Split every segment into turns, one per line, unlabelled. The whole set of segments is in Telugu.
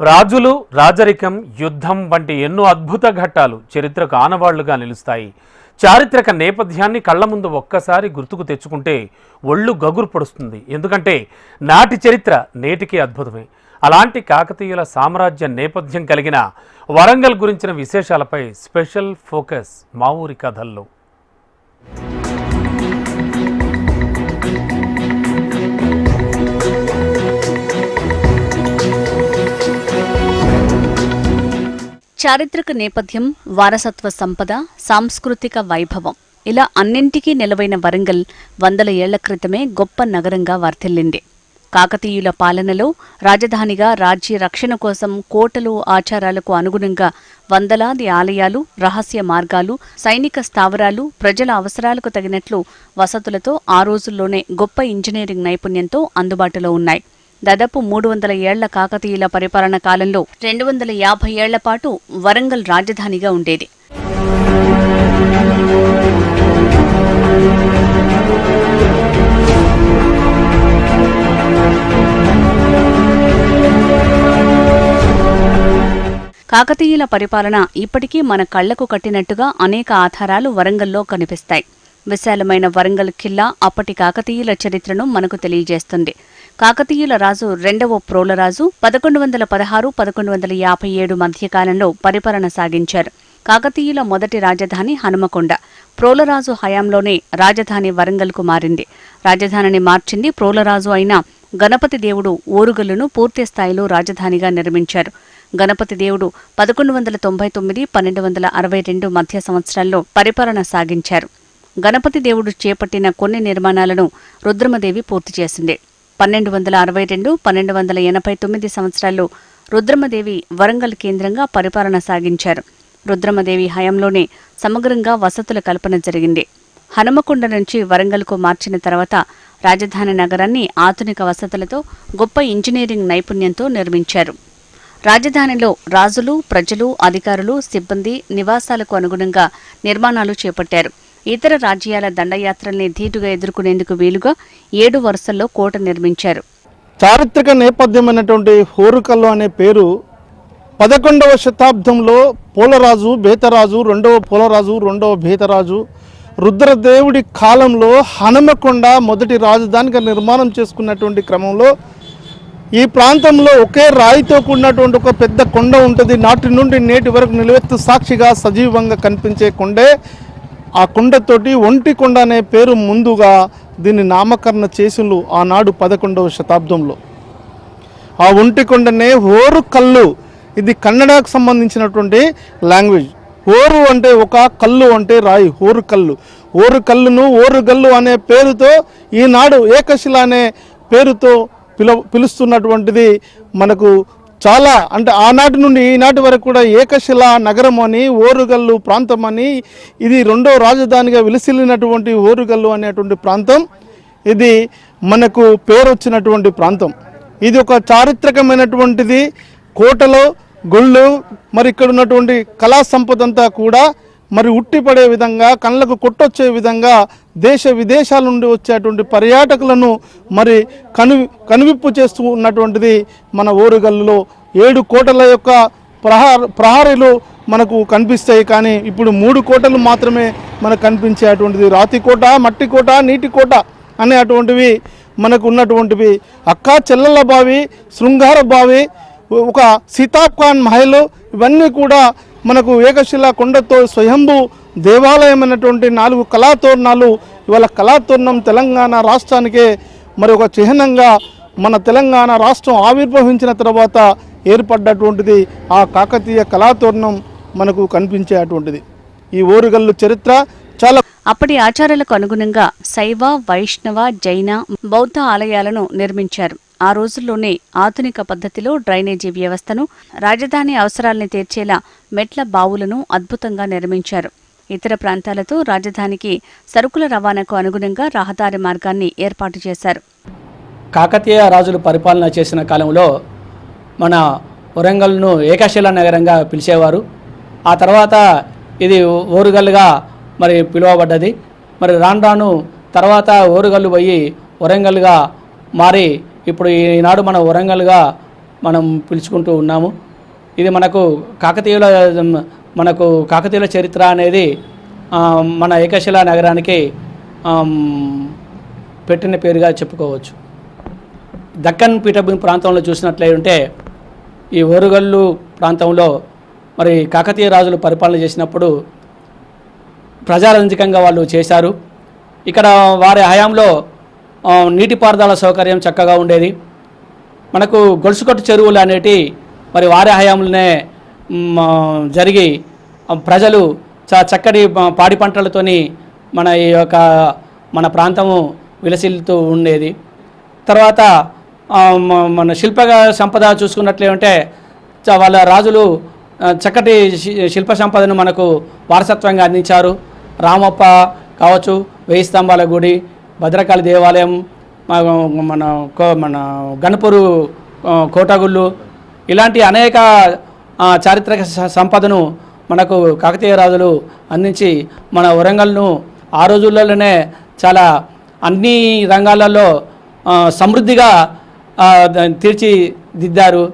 రాజులు రాజరికం యుద్ధం వంటి ఎన్నో అద్భుత ఘట్టాలు చరిత్రకు ఆనవాళ్ళుగా నిలుస్తాయి. చారిత్రక నేపథ్యాన్ని కళ్ళ ముందు ఒక్కసారి గుర్తుకు తెచ్చుకుంటే ఒళ్ళు గగురు పడుస్తుంది. ఎందుకంటే నాటి చరిత్ర నేటికి అద్భుతమే. అలాంటి కాకతీయుల సామ్రాజ్య నేపథ్యం కలిగిన వరంగల్ గురించిన విశేషాలపై స్పెషల్ ఫోకస్ మా ఊరి కథల్లో.
చారిత్రక నేపథ్యం వారసత్వ సంపద సాంస్కృతిక వైభవం ఇలా అన్నింటికీ నిలవైన వరంగల్ వందల ఏళ్ళ క్రితమే గొప్ప నగరంగా వర్ధిల్లింది. కాకతీయుల పాలనలో రాజధానిగా రాజ్య రక్షణ కోసం కోటలు ఆచారాలకు అనుగుణంగా వందలాది ఆలయాలు రహస్య మార్గాలు సైనిక స్థావరాలు ప్రజల అవసరాలకు తగినట్లు వసతులతో ఆ రోజుల్లోనే గొప్ప ఇంజనీరింగ్ నైపుణ్యంతో అందుబాటులో ఉన్నాయి. దాదాపు మూడు వందల ఏళ్ళ కాకతీయుల పరిపాలన కాలంలో రెండు వందల యాభై ఏళ్ళ పాటు వరంగల్ రాజధానిగా ఉండేది. కాకతీయుల పరిపాలన ఇప్పటికీ మన కళ్ళకు కట్టినట్టుగా అనేక ఆధారాలు వరంగల్లో కనిపిస్తాయి. విశాలమైన వరంగల్ ఖిల్లా అప్పటి కాకతీయుల చరిత్రను మనకు తెలియజేస్తుంది. కాకతీయుల రాజు రెండవ ప్రోలరాజు పదకొండు వందల పదహారు పదకొండు వందల యాభై ఏడు మధ్యకాలంలో పరిపాలన సాగించారు. కాకతీయుల మొదటి రాజధాని హనుమకొండ. ప్రోలరాజు హయాంలోనే రాజధాని వరంగల్కు మారింది. రాజధానిని మార్చింది ప్రోలరాజు అయిన గణపతి దేవుడు ఓరుగల్లును పూర్తి స్థాయిలో రాజధానిగా నిర్మించారు. గణపతి దేవుడు పదకొండు వందల తొంభై తొమ్మిది పన్నెండు వందల అరవై రెండు మధ్య సంవత్సరాల్లో పరిపాలన సాగించారు. గణపతి దేవుడు చేపట్టిన కొన్ని నిర్మాణాలను రుద్రమదేవి పూర్తి చేసింది. పన్నెండు వందల అరవై రెండు పన్నెండు వందల ఎనభై తొమ్మిది సంవత్సరాల్లో రుద్రమదేవి వరంగల్ కేంద్రంగా పరిపాలన సాగించారు. రుద్రమదేవి హయాంలోనే సమగ్రంగా వసతుల కల్పన జరిగింది. హనుమకొండ నుంచి వరంగల్కు మార్చిన తర్వాత రాజధాని నగరాన్ని ఆధునిక వసతులతో గొప్ప ఇంజనీరింగ్ నైపుణ్యంతో నిర్మించారు. రాజధానిలో రాజులు ప్రజలు అధికారులు సిబ్బంది నివాసాలకు అనుగుణంగా నిర్మాణాలు చేపట్టారు. ఇతర రాజ్యాల దండయాత్రల్ని ధీటుగా ఎదుర్కొనేందుకు వీలుగా ఏడు వరుసల్లో కోట నిర్మించారు.
చారిత్రక నేపథ్యమైనటువంటి హోరుకల్లు అనే పేరు పదకొండవ శతాబ్దంలో పోలరాజు బేతరాజు రెండవ పోలరాజు రెండవ బేతరాజు రుద్రదేవుడి కాలంలో హనుమకొండ మొదటి రాజధానిగా నిర్మాణం చేసుకున్నటువంటి క్రమంలో ఈ ప్రాంతంలో ఒకే రాయితో కూడినటువంటి ఒక పెద్ద కొండ ఉంటుంది. నాటి నుండి నేటి వరకు నిలువెత్తు సాక్షిగా సజీవంగా కనిపించే కొండే ఆ కొండతోటి ఒంటి కొండ అనే పేరు ముందుగా దీన్ని నామకరణ చేసిండ్రు ఆనాడు పదకొండవ శతాబ్దంలో. ఆ ఒంటి కొండనే ఓరు కల్లు. ఇది కన్నడకు సంబంధించినటువంటి లాంగ్వేజ్. ఓరు అంటే ఒక కల్లు అంటే రాయి ఓరు కల్లు. ఓరు కల్లును ఓరు గల్లు అనే పేరుతో ఈనాడు ఏకశిల అనే పేరుతో పిల పిలుస్తున్నటువంటిది మనకు చాలా అంటే ఆనాటి నుండి ఈనాటి వరకు కూడా ఏకశిల నగరం అని ఓరుగల్లు ప్రాంతం అని ఇది రెండో రాజధానిగా విలిసిల్లినటువంటి ఓరుగల్లు అనేటువంటి ప్రాంతం. ఇది మనకు పేరు వచ్చినటువంటి ప్రాంతం. ఇది ఒక చారిత్రకమైనటువంటిది. కోటలో గుళ్ళు మరి ఇక్కడ ఉన్నటువంటి కళా సంపద అంతా కూడా మరి ఉట్టిపడే విధంగా కళ్ళకు కొట్టొచ్చే విధంగా దేశ విదేశాల నుండి వచ్చేటువంటి పర్యాటకులను మరి కను కనువిప్పు చేస్తూ ఉన్నటువంటిది మన ఓరుగల్లులో ఏడు కోటల యొక్క ప్రహార ప్రహారీలు మనకు కనిపిస్తాయి కానీ ఇప్పుడు మూడు కోటలు మాత్రమే మనకు కనిపించేటువంటిది. రాతి కోట మట్టి కోట నీటి కోట అనే అటువంటివి మనకు ఉన్నటువంటివి. అక్క చెల్లెల బావి శృంగార బావి ఒక సీతాబ్ఖాన్ మహల్ ఇవన్నీ కూడా మనకు ఏకశిల కొండతో స్వయంభూ దేవాలయం అనేటువంటి నాలుగు కళాతోరణాలు ఇవాళ కళాతోరణం తెలంగాణ రాష్ట్రానికే మరి ఒక చిహ్నంగా మన తెలంగాణ రాష్ట్రం ఆవిర్భవించిన తర్వాత ఏర్పడ్డటువంటిది ఆ కాకతీయ కళాతోరణం మనకు కనిపించేటువంటిది. ఈ ఓరుగల్లు చరిత్ర చాలా
అప్పటి ఆచారాలకు అనుగుణంగా శైవ వైష్ణవ జైన బౌద్ధ ఆలయాలను నిర్మించారు. ఆ రోజుల్లోనే ఆధునిక పద్ధతిలో డ్రైనేజీ వ్యవస్థను రాజధాని అవసరాల్ని తీర్చేలా మెట్ల బావులను అద్భుతంగా నిర్మించారు. ఇతర ప్రాంతాలతో రాజధానికి సరుకుల రవాణాకు అనుగుణంగా రహదారి మార్గాన్ని ఏర్పాటు చేశారు.
కాకతీయ రాజులు పరిపాలన చేసిన కాలంలో మన వరంగల్ను ఏకశిల నగరంగా పిలిచేవారు. ఆ తర్వాత ఇది ఓరుగల్గా మరి పిలువబడ్డది. మరి రాను రాను తర్వాత ఓరుగల్లు పోయి వరంగల్గా మారి ఇప్పుడు ఈనాడు మన వరంగల్గా మనం పిలుచుకుంటూ ఉన్నాము. ఇది మనకు కాకతీయుల మనకు కాకతీయుల చరిత్ర అనేది మన ఏకశిలా నగరానికి పెట్టిన పేరుగా చెప్పుకోవచ్చు. దక్కన్ పీఠభూమి ప్రాంతంలో చూసినట్లయితే ఈ ఓరుగల్లు ప్రాంతంలో మరి కాకతీయ రాజులు పరిపాలన చేసినప్పుడు ప్రజారంజకంగా వాళ్ళు చేశారు. ఇక్కడ వారి హయాంలో నీటిపారుదల సౌకర్యం చక్కగా ఉండేది. మనకు గొలుసుకట్టు చెరువులు అనేటి మరి వారి హయాంలోనే జరిగి ప్రజలు చా చక్కటి పాడి పంటలతోని మన ఈ యొక్క మన ప్రాంతము విలసిల్లుతూ ఉండేది. తర్వాత మన శిల్ప సంపద చూసుకున్నట్లేమంటే వాళ్ళ రాజులు చక్కటి శిల్ప సంపదను మనకు వారసత్వంగా అందించారు. రామప్ప కావచ్చు వెయ్యి స్తంభాల గుడి భద్రకాళి దేవాలయం మన కో- మన గణపూరు కోటగుళ్ళు ఇలాంటి అనేక చారిత్రక సంపదను మనకు కాకతీయ రాజులు అందించి మన వరంగల్ను ఆ రోజుల్లోనే చాలా అన్ని రంగాలలో సమృద్ధిగా తీర్చిదిద్దారు.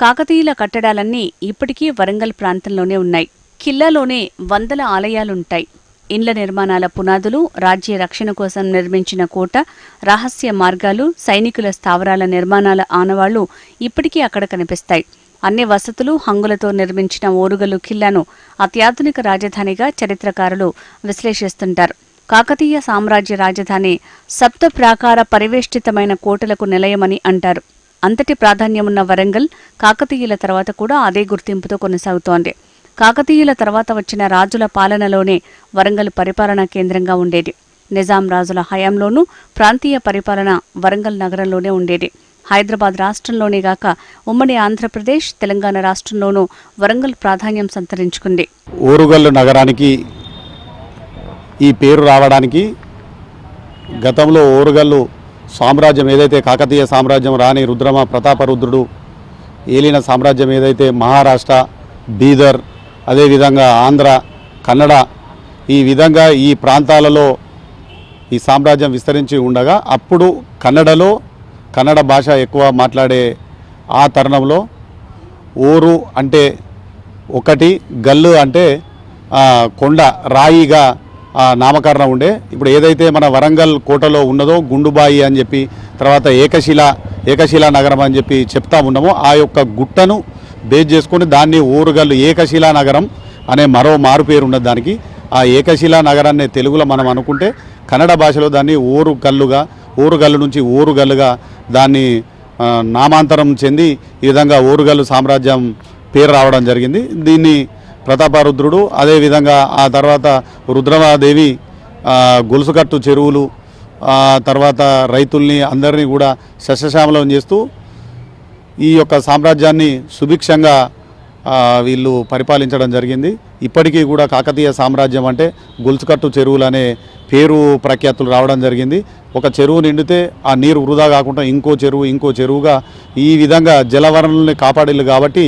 కాకతీయుల కట్టడాలన్నీ ఇప్పటికీ వరంగల్ ప్రాంతంలోనే ఉన్నాయి. కిల్లాలోనే వందల ఆలయాలుంటాయి. ఇండ్ల నిర్మాణాల పునాదులు రాజ్య రక్షణ కోసం నిర్మించిన కోట రహస్య మార్గాలు సైనికుల స్థావరాల నిర్మాణాల ఆనవాళ్ళు ఇప్పటికీ అక్కడ కనిపిస్తాయి. అన్ని వసతులు హంగులతో నిర్మించిన ఓరుగలు ఖిల్లాను అత్యాధునిక రాజధానిగా చరిత్రకారులు విశ్లేషిస్తుంటారు. కాకతీయ సామ్రాజ్య రాజధాని సప్త ప్రాకార పరివేష్టితమైన కోటలకు నిలయమని అంటారు. అంతటి ప్రాధాన్యమున్న వరంగల్ కాకతీయుల తర్వాత కూడా అదే గుర్తింపుతో కొనసాగుతోంది. కాకతీయుల తర్వాత వచ్చిన రాజుల పాలనలోనే వరంగల్ పరిపాలనా కేంద్రంగా ఉండేది. నిజాం రాజుల హయాంలోనూ ప్రాంతీయ పరిపాలన వరంగల్ నగరంలోనే ఉండేది. హైదరాబాద్ రాష్ట్రంలోనే గాక ఉమ్మడి ఆంధ్రప్రదేశ్ తెలంగాణ రాష్ట్రంలోనూ వరంగల్ ప్రాధాన్యం సంతరించుకుంది.
ఓరుగల్లు నగరానికి ఈ పేరు రావడానికి గతంలో ఓరుగల్లు సామ్రాజ్యం ఏదైతే కాకతీయ సామ్రాజ్యం రాణి రుద్రమ ప్రతాపరుద్రుడు ఏలిన సామ్రాజ్యం ఏదైతే మహారాష్ట్ర బీదర్ అదేవిధంగా ఆంధ్ర కన్నడ ఈ విధంగా ఈ ప్రాంతాలలో ఈ సామ్రాజ్యం విస్తరించి ఉండగా అప్పుడు కన్నడలో కన్నడ భాష ఎక్కువ మాట్లాడే ఆ తరుణంలో ఊరు అంటే ఒకటి గల్లు అంటే కొండ రాయిగా నామకరణం ఉండే. ఇప్పుడు ఏదైతే మన వరంగల్ కోటలో ఉన్నదో గుండుబాయి అని చెప్పి తర్వాత ఏకశిల ఏకశిలా నగరం అని చెప్పి చెప్తా ఉన్నామో ఆ యొక్క గుట్టను బేస్ చేసుకొని దాన్ని ఊరుగల్లు ఏకశిలా నగరం అనే మరో మారు పేరు ఉన్నది దానికి. ఆ ఏకశిలా నగరాన్ని తెలుగులో మనం అనుకుంటే కన్నడ భాషలో దాన్ని ఊరు గల్లుగా ఊరుగల్లు నుంచి ఊరుగల్లుగా దాన్ని నామాంతరం చెంది ఈ విధంగా ఊరుగల్లు సామ్రాజ్యం పేరు రావడం జరిగింది. దీన్ని ప్రతాపరుద్రుడు అదేవిధంగా ఆ తర్వాత రుద్రమాదేవి గొలుసుకట్టు చెరువులు తర్వాత రైతుల్ని అందరినీ కూడా సస్యశ్యామలం చేస్తూ ఈ యొక్క సామ్రాజ్యాన్ని సుభిక్షంగా వీళ్ళు పరిపాలించడం జరిగింది. ఇప్పటికీ కూడా కాకతీయ సామ్రాజ్యం అంటే గుల్చుకట్టు చెరువులు అనే పేరు ప్రఖ్యాతులు రావడం జరిగింది. ఒక చెరువు నిండితే ఆ నీరు వృధా కాకుండా ఇంకో చెరువు ఇంకో చెరువుగా ఈ విధంగా జలవనరుల్ని కాపాడిల్లు కాబట్టి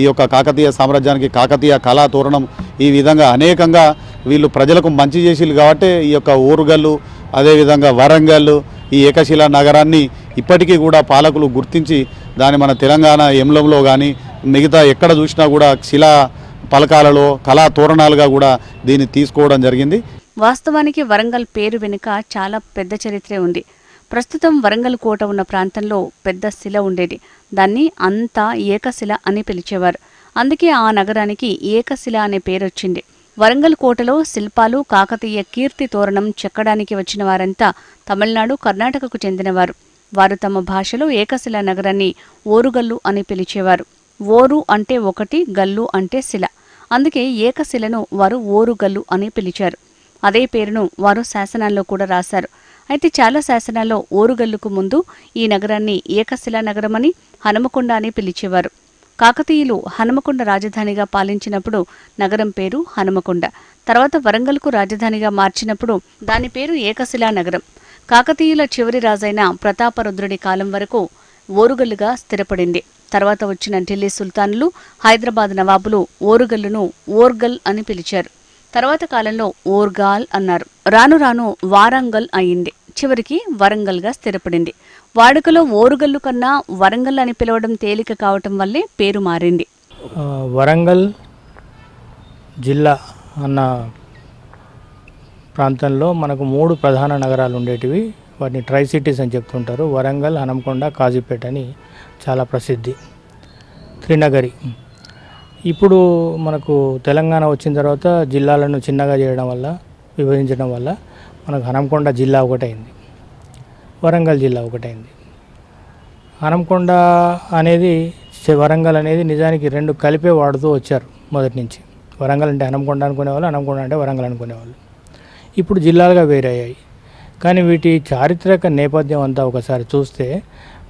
ఈ యొక్క కాకతీయ సామ్రాజ్యానికి కాకతీయ కళా తోరణం ఈ విధంగా అనేకంగా వీళ్ళు ప్రజలకు మంచి చేసిళ్ళు కాబట్టి ఈ యొక్క ఊరుగల్లు అదేవిధంగా వరంగల్ ఈ ఏకశిలా నగరాన్ని ఇప్పటికీ కూడా పాలకులు గుర్తించి దాన్ని మన తెలంగాణ ఎంలంలో కానీ మిగతా ఎక్కడ చూసినా కూడా శిలా పలకాలలో కళా తోరణాలుగా కూడా దీన్ని తీసుకోవడం జరిగింది.
వాస్తవానికి వరంగల్ పేరు వెనుక చాలా పెద్ద చరిత్రే ఉంది. ప్రస్తుతం వరంగల్ కోట ఉన్న ప్రాంతంలో పెద్ద శిల ఉండేది. దాన్ని అంతా ఏకశిల అని పిలిచేవారు. అందుకే ఆ నగరానికి ఏకశిల అనే పేరొచ్చింది వరంగల్ కోటలో శిల్పాలు కాకతీయ కీర్తి తోరణం చెక్కడానికి వచ్చిన వారంతా తమిళనాడు కర్ణాటకకు చెందినవారు. వారు తమ భాషలో ఏకశిల నగరాన్ని ఓరుగల్లు అని పిలిచేవారు. ఓరు అంటే ఒకటి గల్లు అంటే శిల. అందుకే ఏకశిలను వారు ఓరుగల్లు అని పిలిచారు. అదే పేరును వారు శాసనాల్లో కూడా రాశారు. అయితే చాలా శాసనాల్లో ఓరుగల్లుకు ముందు ఈ నగరాన్ని ఏకశిలా నగరమని హనుమకొండ అని పిలిచేవారు. కాకతీయులు హనుమకొండ రాజధానిగా పాలించినప్పుడు నగరం పేరు హనుమకొండ. తర్వాత వరంగల్కు రాజధానిగా మార్చినప్పుడు దాని పేరు ఏకశిలా నగరం. కాకతీయుల చివరి రాజైన ప్రతాపరుద్రుడి కాలం వరకు ఓరుగల్లుగా స్థిరపడింది. తర్వాత వచ్చిన ఢిల్లీ సుల్తానులు హైదరాబాద్ నవాబులు ఓరుగల్లును ఓర్గల్ అని పిలిచారు. తర్వాత కాలంలో ఓర్గాల్ అన్నారు. రాను రాను వారంగల్ అయింది. చివరికి వరంగల్గా స్థిరపడింది. వాడుకలో ఓరుగల్లు కన్నా వరంగల్ అని పిలవడం తేలిక కావటం వల్లే పేరు మారింది.
వరంగల్ జిల్లా అన్న ప్రాంతంలో మనకు మూడు ప్రధాన నగరాలు ఉండేటివి వాటిని ట్రై సిటీస్ అని చెప్తుంటారు. వరంగల్ హనంకొండ కాజీపేట అని చాలా ప్రసిద్ధి. త్రినగరి. ఇప్పుడు మనకు తెలంగాణ వచ్చిన తర్వాత జిల్లాలను చిన్నగా చేయడం వల్ల విభజించడం వల్ల మనకు హనంకొండ జిల్లా ఒకటైంది. వరంగల్ జిల్లా ఒకటైంది. హనంకొండ అనేది వరంగల్ అనేది నిజానికి రెండు కలిపే వాడుతూ వచ్చారు మొదటి నుంచి. వరంగల్ అంటే హనంకొండ అనుకునేవాళ్ళు హనంకొండ అంటే వరంగల్ అనుకునేవాళ్ళు. ఇప్పుడు జిల్లాలుగా వేరయ్యాయి. కానీ వీటి చారిత్రక నేపథ్యం అంతా ఒకసారి చూస్తే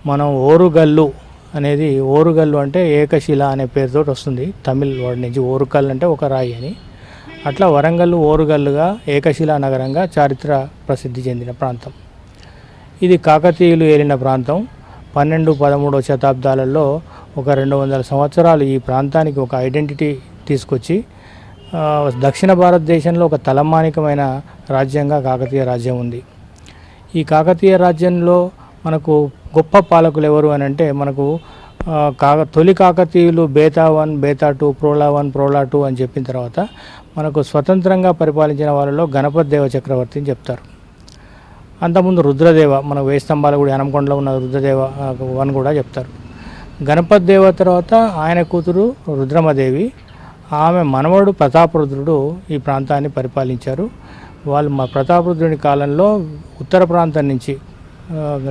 మనం ఓరుగల్లు అనేది ఓరుగల్లు అంటే ఏకశిల అనే పేరుతో వస్తుంది. తమిళ్ వాడి నుంచి ఓరుకల్ అంటే ఒక రాయి అని. అట్లా వరంగల్ ఓరుగల్లుగా ఏకశిలా నగరంగా చారిత్ర ప్రసిద్ధి చెందిన ప్రాంతం. ఇది కాకతీయులు ఏలిన ప్రాంతం. పన్నెండు పదమూడవ శతాబ్దాలలో ఒక రెండు వందల సంవత్సరాలు ఈ ప్రాంతానికి ఒక ఐడెంటిటీ తీసుకొచ్చి దక్షిణ భారతదేశంలో ఒక తలమానికమైన రాజ్యంగా కాకతీయ రాజ్యం ఉంది. ఈ కాకతీయ రాజ్యంలో మనకు గొప్ప పాలకులు ఎవరు అని అంటే మనకు కాక తొలి కాకతీయులు Betha one Betha two Prola one Prola two అని చెప్పిన తర్వాత మనకు స్వతంత్రంగా పరిపాలించిన వాళ్ళలో గణపతి దేవ చక్రవర్తి అని చెప్తారు. అంతకుముందు రుద్రదేవ మన వేయి స్తంభాల గుడి హనంకొండలో ఉన్న రుద్రదేవ వన్ కూడా చెప్తారు. గణపతి దేవ తర్వాత ఆయన కూతురు రుద్రమదేవి ఆమె మనవడు ప్రతాపరుద్రుడు ఈ ప్రాంతాన్ని పరిపాలించారు. వాళ్ళు మా ప్రతాపరుద్రుని కాలంలో ఉత్తర ప్రాంతం నుంచి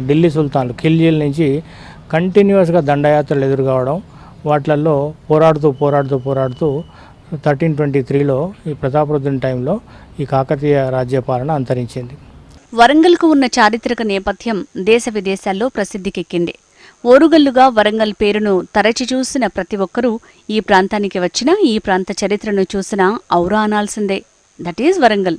ఢిల్లీ సుల్తాన్లు ఖిల్జీల నుంచి కంటిన్యూస్గా దండయాత్రలు ఎదురు కావడం వాటిలలో పోరాడుతూ పోరాడుతూ పోరాడుతూ థర్టీన్ ట్వంటీ త్రీలో ఈ ప్రతాపరుద్రుని టైంలో ఈ కాకతీయ రాజ్యపాలన అంతరించింది.
వరంగల్కు ఉన్న చారిత్రక నేపథ్యం దేశ విదేశాల్లో ప్రసిద్ధికెక్కింది. ఓరుగల్లుగా వరంగల్ పేరును తరచి చూసిన ప్రతి ఒక్కరూ ఈ ప్రాంతానికి వచ్చినా ఈ ప్రాంత చరిత్రను చూసినా ఔరా అనాల్సిందే దట్ ఈజ్ వరంగల్.